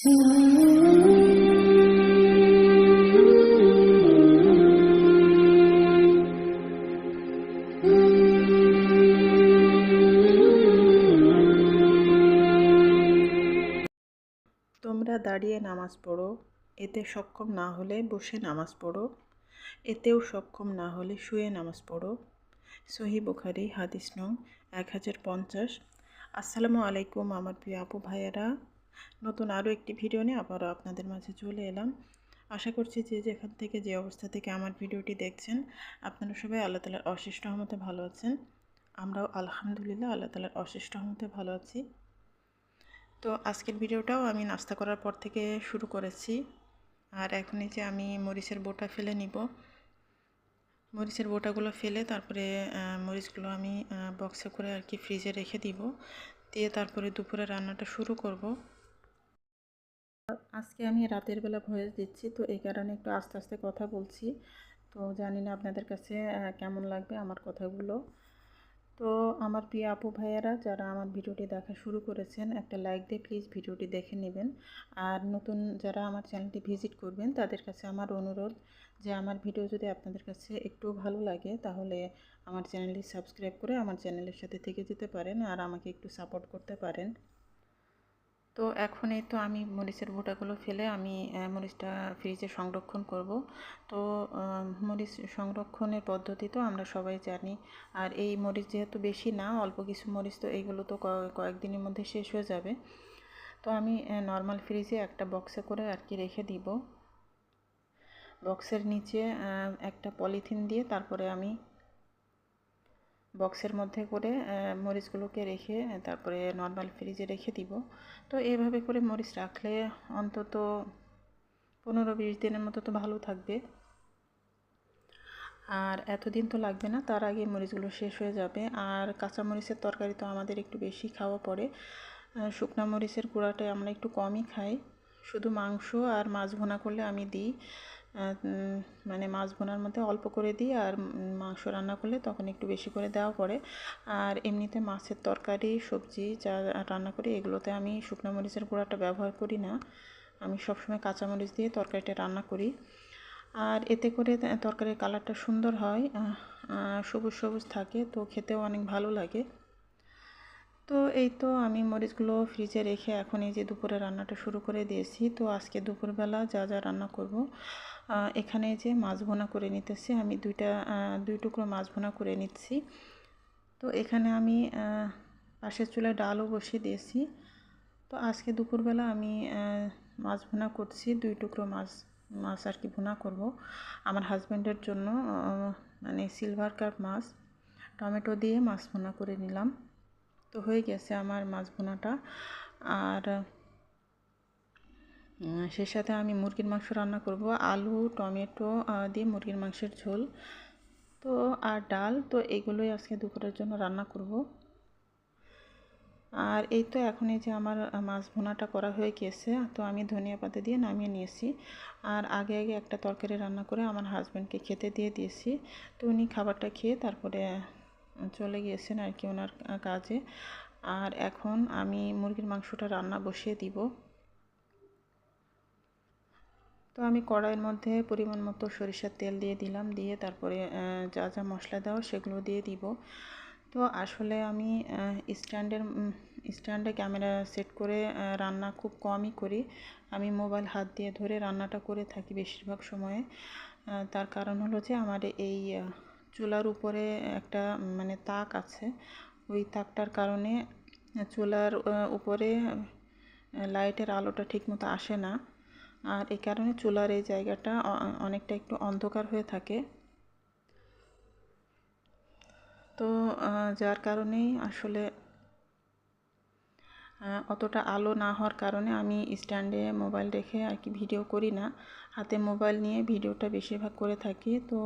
তোমরা দাঁড়িয়ে নামাজ পড়ো, এতে সক্ষম না হলে বসে নামাজ পড়ো, এতেও সক্ষম না হলে শুয়ে নামাজ পড়ো। সহি বুখারি, হাদিস নং এক হাজার পঞ্চাশ। আসসালামু আলাইকুম আমার প্রিয় আপু ভাইয়েরা। নতুন আরও একটি ভিডিও নিয়ে আবারও আপনাদের মাঝে চলে এলাম। আশা করছি যে যেখান থেকে, যে অবস্থা থেকে আমার ভিডিওটি দেখছেন, আপনারা সবাই আল্লাহ তালার অশেষ রহমতে ভালো আছেন। আমরাও আলহামদুলিল্লাহ আল্লাহ তালার অশেষ রহমতে ভালো আছি। তো আজকের ভিডিওটাও আমি নাস্তা করার পর থেকে শুরু করেছি। আর এখন এই যে আমি মরিচের বোটা ফেলে নিব। মরিচের বোটাগুলো ফেলে তারপরে মরিচগুলো আমি বক্সে করে আর কি ফ্রিজে রেখে দিব। দিয়ে তারপরে দুপুরে রান্নাটা শুরু করব। আজকে আমি রাতের বেলা ভয়েস দিচ্ছি, তো এই কারণে একটু আস্তে আস্তে কথা বলছি। তো জানি না আপনাদের কাছে কেমন লাগবে আমার কথাগুলো। তো আমার প্রিয় আপু ভাইয়ারা, যারা আমার ভিডিওটি দেখা শুরু করেছেন, একটা লাইক দিয়ে প্লিজ ভিডিওটি দেখে নেবেন। আর নতুন যারা আমার চ্যানেলটি ভিজিট করবেন, তাদের কাছে আমার অনুরোধ যে আমার ভিডিও যদি আপনাদের কাছে একটু ভালো লাগে, তাহলে আমার চ্যানেলটি সাবস্ক্রাইব করে আমার চ্যানেলের সাথে থেকে যেতে পারেন আর আমাকে একটু সাপোর্ট করতে পারেন। তো এখন এই তো আমি মরিচের বোটাগুলো ফেলে আমি মরিচটা ফ্রিজে সংরক্ষণ করব। তো মরিচ সংরক্ষণের পদ্ধতি তো আমরা সবাই জানি। আর এই মরিচ যেহেতু বেশি না, অল্প কিছু মরিচ তো এইগুলো তো কয়েকদিনের মধ্যে শেষ হয়ে যাবে। তো আমি নর্মাল ফ্রিজে একটা বক্সে করে আর কি রেখে দিব। বক্সের নিচে একটা পলিথিন দিয়ে তারপরে আমি বক্সের মধ্যে করে মরিচগুলোকে রেখে, তারপরে নর্মাল ফ্রিজে রেখে দিব। তো এইভাবে করে মরিচ রাখলে অন্তত পনেরো বিশ দিনের মতো তো ভালো থাকবে। আর এতদিন তো লাগবে না, তার আগে মরিচগুলো শেষ হয়ে যাবে। আর কাঁচা মরিচের তরকারি তো আমাদের একটু বেশি খাওয়া পড়ে। শুকনা মরিচের গুঁড়াটাই আমরা একটু কমই খাই। শুধু মাংস আর মাছ ভোনা করলে আমি দিই। মানে মাছ বোনার মধ্যে অল্প করে দিই আর মাংস রান্না করলে তখন একটু বেশি করে দেওয়া পড়ে। আর এমনিতে মাছের তরকারি, সবজি যা রান্না করি এগুলোতে আমি শুকনো মরিচের গুঁড়াটা ব্যবহার করি না। আমি সবসময় কাঁচামরিচ দিয়ে তরকারিটা রান্না করি। আর এতে করে তরকারির কালারটা সুন্দর হয় সবুজ সবুজ থাকে, তো খেতেও অনেক ভালো লাগে। তো এই তো আমি মরিচগুলো ফ্রিজে রেখে এখন এই যে দুপুরে রান্নাটা শুরু করে দিয়েছি, তো আজকে দুপুরবেলা যা যা রান্না করব এখানে যে মাছ ভোনা করে নিতেছি, আমি দুইটা দুই টুকরো মাছ ভোনা করে নিচ্ছি। তো এখানে আমি পাশের চুলায় ডালও বসিয়ে দিয়েছি। তো আজকে দুপুরবেলা আমি মাছ ভুনা করছি, দুই টুকরো মাছ মাছ আর কি ভুনা করব। আমার হাজব্যান্ডের জন্য মানে সিলভার কাপ মাছ, টমেটো দিয়ে মাছ ভুনা করে নিলাম। তো হয়ে গেছে আমার মাছ ভুনাটা। আর সেই সাথে আমি মুরগির মাংস রান্না করব। আলু, টমেটো দিয়ে মুরগির মাংসের ঝোল। তো, আর ডাল, তো এগুলোই আজকে দুপুরের জন্য রান্না করব। আর এই তো এখন এই যে আমার মাছ ভুনাটা করা হয়ে গেছে তো আমি ধনিয়া পাতা দিয়ে নামিয়ে নিয়েছি। আর আগে আগে একটা তরকারি রান্না করে আমার হাজব্যান্ডকে খেতে দিয়ে দিয়েছি। তো উনি খাবারটা খেয়ে তারপরে চলে গিয়েছেন আর কি ওনার কাজে। আর এখন আমি মুরগির মাংসটা রান্না বসিয়ে দিব। তো আমি কড়াইয়ের মধ্যে পরিমাণ মতো সরিষার তেল দিয়ে দিলাম। দিয়ে তারপরে যা যা মশলা দেওয়া সেগুলো দিয়ে দিব। তো আসলে আমি স্ট্যান্ডের স্ট্যান্ডে ক্যামেরা সেট করে রান্না খুব কমই করি। আমি মোবাইল হাত দিয়ে ধরে রান্নাটা করে থাকি বেশিরভাগ সময়ে। তার কারণ হলো যে আমার এই চুলার উপরে একটা মানে তাক আছে। ওই তাকটার কারণে চুলার উপরে লাইটের আলোটা ঠিকমতো আসে না। আর এই কারণে চুলার এই জায়গাটা অনেকটা একটু অন্ধকার হয়ে থাকে। তো যার কারণেই আসলে অতটা আলো না হওয়ার কারণে আমি স্ট্যান্ডে মোবাইল রেখে আর কি ভিডিও করি না। হাতে মোবাইল নিয়ে ভিডিওটা বেশিরভাগ করে থাকি। তো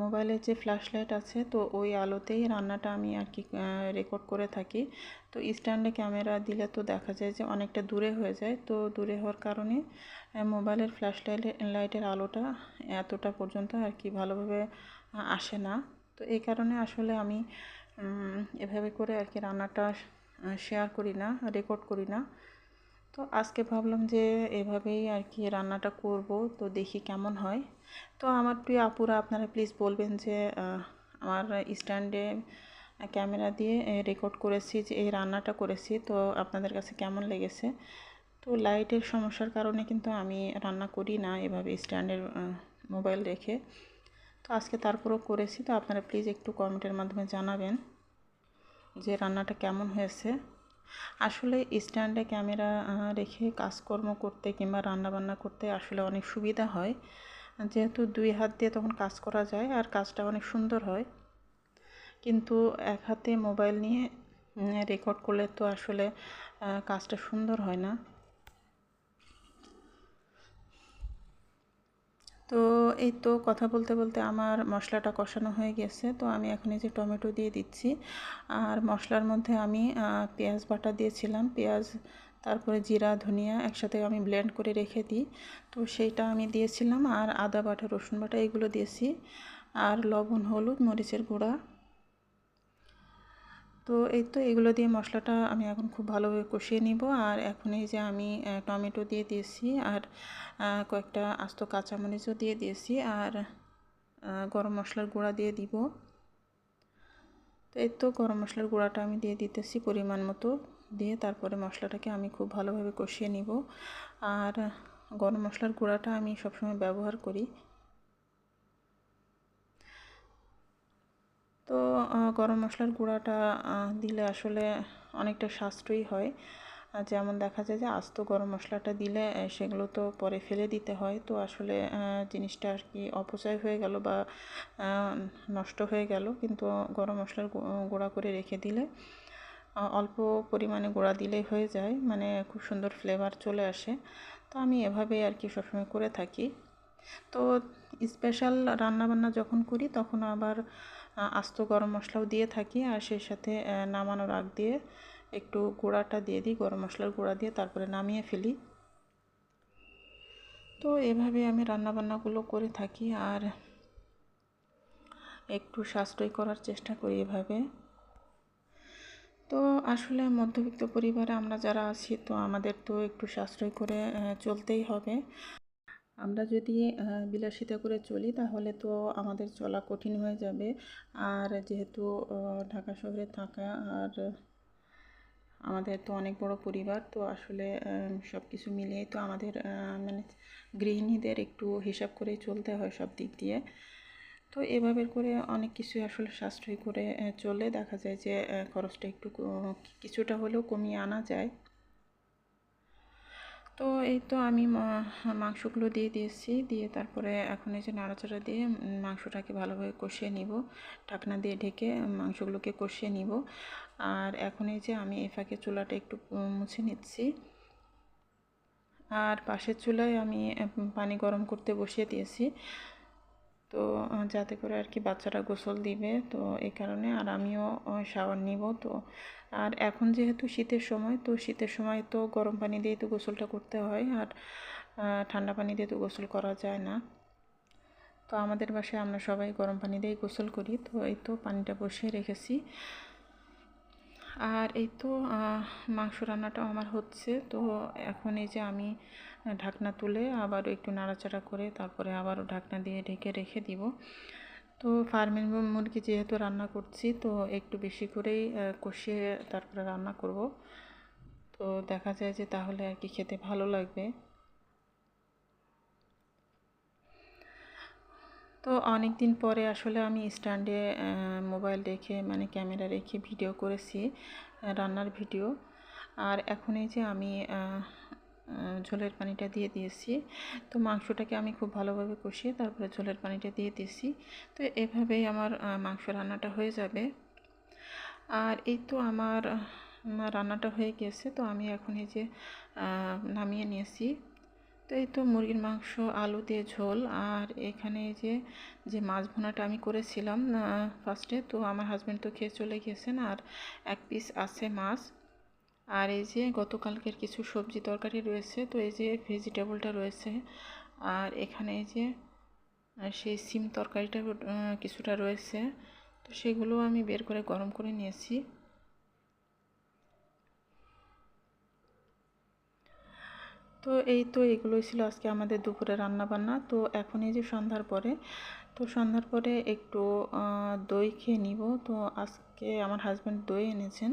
মোবাইলের যে ফ্ল্যাশ লাইট আছে, তো ওই আলোতেই রান্নাটা আমি আর কি রেকর্ড করে থাকি। তো স্ট্যান্ডে ক্যামেরা দিলে তো দেখা যায় যে অনেকটা দূরে হয়ে যায়। তো দূরে হওয়ার কারণে মোবাইলের ফ্ল্যাশ লাইটের আলোটা এতটা পর্যন্ত আর কি ভালোভাবে আসে না। তো এই কারণে আসলে আমি এভাবে করে আর কি রান্নাটা শেয়ার করি না রেকর্ড করি না। তো আজকে ভাবলাম যে এভাবেই আর কি রান্নাটা করব, তো দেখি কেমন হয়। তো আমার প্রিয় আপুরা, আপনারা প্লিজ বলবেন যে আমার স্ট্যান্ডে ক্যামেরা দিয়ে রেকর্ড করেছি যে, এই রান্নাটা করেছি, তো আপনাদের কাছে কেমন লেগেছে? তো লাইটের সমস্যার কারণে কিন্তু আমি রান্না করি না এভাবে স্ট্যান্ডের মোবাইল রেখে। তো আজকে তারপরেও করেছি, তো আপনারা প্লিজ একটু কমেন্টের মাধ্যমে জানাবেন যে রান্নাটা কেমন হয়েছে। আসলে স্ট্যান্ডে ক্যামেরা রেখে কাজকর্ম করতে কিংবা রান্নাবান্না করতে আসলে অনেক সুবিধা হয়। যেহেতু দুই হাত দিয়ে তখন কাজ করা যায় আর কাজটা অনেক সুন্দর হয়। কিন্তু এক হাতে মোবাইল নিয়ে রেকর্ড করলে তো আসলে কাজটা সুন্দর হয় না। তো এই তো কথা বলতে বলতে আমার মশলাটা কষানো হয়ে গেছে। তো আমি এখন এই যে টমেটো দিয়ে দিচ্ছি। আর মশলার মধ্যে আমি পেঁয়াজ বাটা দিয়েছিলাম। পেঁয়াজ, তারপরে জিরা, ধনিয়া একসাথে আমি ব্লেন্ড করে রেখে দিই। তো সেইটা আমি দিয়েছিলাম। আর আদা বাটা, রসুন বাটা এগুলো দিয়েছি। আর লবণ, হলুদ, মরিচের গুঁড়া। তো এই তো এগুলো দিয়ে মশলাটা আমি এখন খুব ভালোভাবে কষিয়ে নিব। আর এখন এই যে আমি টমেটো দিয়ে দিয়েছি আর কয়েকটা আস্ত কাঁচামরিচও দিয়ে দিয়েছি আর গরম মশলার গুঁড়া দিয়ে দিব। তো এই তো গরম মশলার গুঁড়াটা আমি দিয়ে দিতেছি পরিমাণ মতো দিয়ে তারপরে মশলাটাকে আমি খুব ভালোভাবে কষিয়ে নিব। আর গরম মশলার গুঁড়াটা আমি সবসময় ব্যবহার করি তো গরম মশলার গুঁড়াটা দিলে আসলে অনেকটা সাশ্রয়ী হয়। যেমন দেখা যায় যে আস্ত গরম মশলাটা দিলে সেগুলো তো পরে ফেলে দিতে হয়। তো আসলে জিনিসটা আর কি অপচয় হয়ে গেল বা নষ্ট হয়ে গেল। কিন্তু গরম মশলার গুঁড়া করে রেখে দিলে অল্প পরিমাণে গুঁড়া দিলেই হয়ে যায়। মানে খুব সুন্দর ফ্লেভার চলে আসে। তো আমি এভাবেই আর কি সবসময় করে থাকি। তো স্পেশাল রান্নাবান্না যখন করি, তখন আবার আস্ত গরম মশলাও দিয়ে থাকি আর সেই সাথে নামানোর আগ দিয়ে একটু গুঁড়াটা দিয়ে দিই, গরম মশলার গুঁড়া দিয়ে তারপরে নামিয়ে ফেলি। তো এভাবে আমি রান্নাবান্নাগুলো করে থাকি আর একটু সাশ্রয় করার চেষ্টা করি এভাবে। তো আসলে মধ্যবিত্ত পরিবারে আমরা যারা আছি, তো আমাদের তো একটু সাশ্রয় করে চলতেই হবে। আমরা যদি বিলাসিতা করে চলি তাহলে তো আমাদের চলা কঠিন হয়ে যাবে। আর যেহেতু ঢাকা শহরে থাকা আর আমাদের তো অনেক বড় পরিবার, তো আসলে সব কিছু মিলিয়ে তো আমাদের মানে গৃহিণীদের একটু হিসাব করেই চলতে হয় সব দিক দিয়ে। তো এভাবে করে অনেক কিছুই আসলে সাশ্রয় করে চলে। দেখা যায় যে খরচটা একটু কিছুটা হলেও কমিয়ে আনা যায়। তো এই তো আমি মাংসগুলো দিয়ে দিয়েছি। দিয়ে তারপরে এখন এই যে নাড়াচাড়া দিয়ে মাংসটাকে ভালোভাবে কষিয়ে নিব। ঢাকনা দিয়ে ঢেকে মাংসগুলোকে কষিয়ে নিব। আর এখন এই যে আমি এই ফাঁকে চুলাটা একটু মুছে নিচ্ছি। আর পাশের চুলায় আমি পানি গরম করতে বসিয়ে দিয়েছি। তো যাতে করে আর কি বাচ্চারা গোসল দিবে। তো এই কারণে আর আমিও শাওয়ার নিব। তো, আর এখন যেহেতু শীতের সময়, তো শীতের সময় তো গরম পানি দিয়ে তো গোসলটা করতে হয়। আর ঠান্ডা পানি দিয়ে তো গোসল করা যায় না। তো, আমাদের বাসায় আমরা সবাই গরম পানি দিয়েই গোসল করি। তো, এই তো পানিটা বসিয়ে রেখেছি। আর এই তো মাংস রান্নাটাও আমার হচ্ছে। তো, এখন এই যে আমি ঢাকনা তুলে আবারও একটু নাড়াচাড়া করে তারপরে আবারও ঢাকনা দিয়ে ঢেকে রেখে দিব। তো ফার্মের মুরগি যেহেতু রান্না করছি, তো একটু বেশি করেই কষিয়ে তারপরে রান্না করব। তো দেখা যায় যে তাহলে আর কি খেতে ভালো লাগবে। তো অনেক দিন পরে আসলে আমি স্ট্যান্ডে মোবাইল রেখে মানে ক্যামেরা রেখে ভিডিও করেছি, রান্নার ভিডিও। আর এখন এই যে আমি ঝোলের পানিটা দিয়ে দিয়েছি। তো মাংসটাকে আমি খুব ভালোভাবে কষিয়ে তারপরে ঝোলের পানিটা দিয়ে দিয়েছি। তো এভাবেই আমার মাংস রান্নাটা হয়ে যাবে। আর এই তো আমার রান্নাটা হয়ে গেছে তো আমি এখন এই যে নামিয়ে নিয়েছি। তো এই তো মুরগির মাংস, আলু দিয়ে ঝোল আর এখানে যে যে মাছ ভোনাটা আমি করেছিলাম ফার্স্টে তো আমার হাজব্যান্ড তো খেয়ে চলে গেছেন আর এক পিস আছে মাছ। আর এই যে গতকালকের কিছু সবজি তরকারি রয়েছে, তো এই যে ভেজিটেবলটা রয়েছে। আর এখানে এই যে সেই সিম তরকারিটা কিছুটা রয়েছে। তো সেগুলো আমি বের করে গরম করে নিয়েছি। তো এই তো এগুলোই ছিল আজকে আমাদের দুপুরে রান্না বান্না তো এখন এই যে সন্ধ্যার পরে, তো সন্ধ্যার পরে একটু দই খেয়ে নিব। তো আজকে আমার হাজব্যান্ড দই এনেছেন।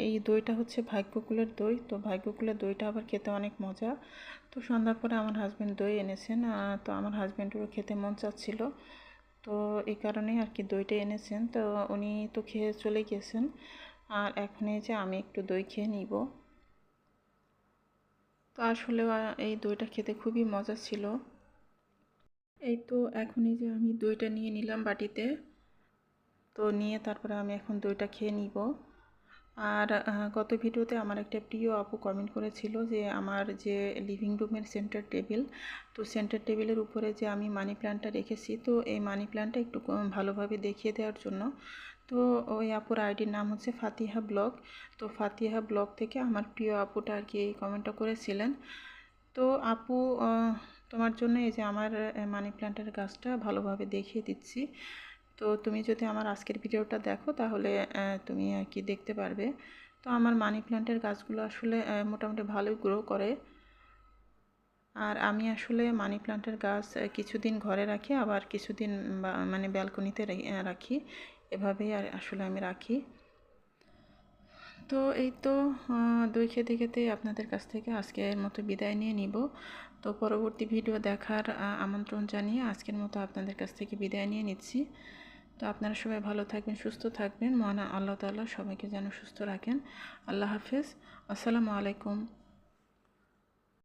এই দইটা হচ্ছে ভাগ্যকুলের দই। তো ভাগ্যকুলের দইটা আবার খেতে অনেক মজা। তো সন্ধ্যার পরে আমার হাজব্যান্ড দই এনেছেন। তো আমার হাজব্যান্ডেরও খেতে মন চাচ্ছিল। তো এই কারণেই আর কি দইটা এনেছেন। তো উনি তো খেয়ে চলে গেছেন আর এখন এই যে আমি একটু দই খেয়ে নিব। তো আসলে এই দইটা খেতে খুবই মজা ছিল। এই তো এখনই যে আমি দইটা নিয়ে নিলাম বাটিতে। তো নিয়ে তারপরে আমি এখন দইটা খেয়ে নিব। আর গত ভিডিওতে আমার একটা প্রিয় আপু কমেন্ট করেছিল যে আমার যে লিভিং রুমের সেন্টার টেবিল তো সেন্টার টেবিলের উপরে যে আমি মানি প্ল্যান্টটা রেখেছি, তো এই মানি প্ল্যান্টটা একটু ভালোভাবে দেখিয়ে দেওয়ার জন্য। তো ওই আপুর আইডির নাম হচ্ছে ফাতিহা ব্লগ, তো ফাতিহা ব্লগ থেকে আমার প্রিয় আপুটা আর কি এই কমেন্টটা করেছিলেন। তো আপু তোমার জন্য এই যে আমার মানি প্ল্যান্টের গাছটা ভালোভাবে দেখিয়ে দিচ্ছি। তো তুমি যদি আমার আজকের ভিডিওটা দেখো তাহলে তুমি আর কি দেখতে পারবে। তো আমার মানি প্ল্যান্টের গাছগুলো আসলে মোটামুটি ভালোই গ্রো করে। আর আমি আসলে মানি প্ল্যান্টের গাছ কিছুদিন ঘরে রাখি, আবার কিছুদিন মানে ব্যালকনিতে রাখি। এভাবেই আর আসলে আমি রাখি। তো এই তো দই খেতে খেতে আপনাদের কাছ থেকে আজকের মতো বিদায় নিয়ে নিব। তো পরবর্তী ভিডিও দেখার আমন্ত্রণ জানিয়ে আজকের মতো আপনাদের কাছ থেকে বিদায় নিয়ে নিচ্ছি। তো আপনারা সবাই ভালো থাকবেন, সুস্থ থাকবেন। মানা আল্লাহ তাল্লাহ সবাইকে যেন সুস্থ রাখেন। আল্লাহ হাফিজ। আসসালামু আলাইকুম।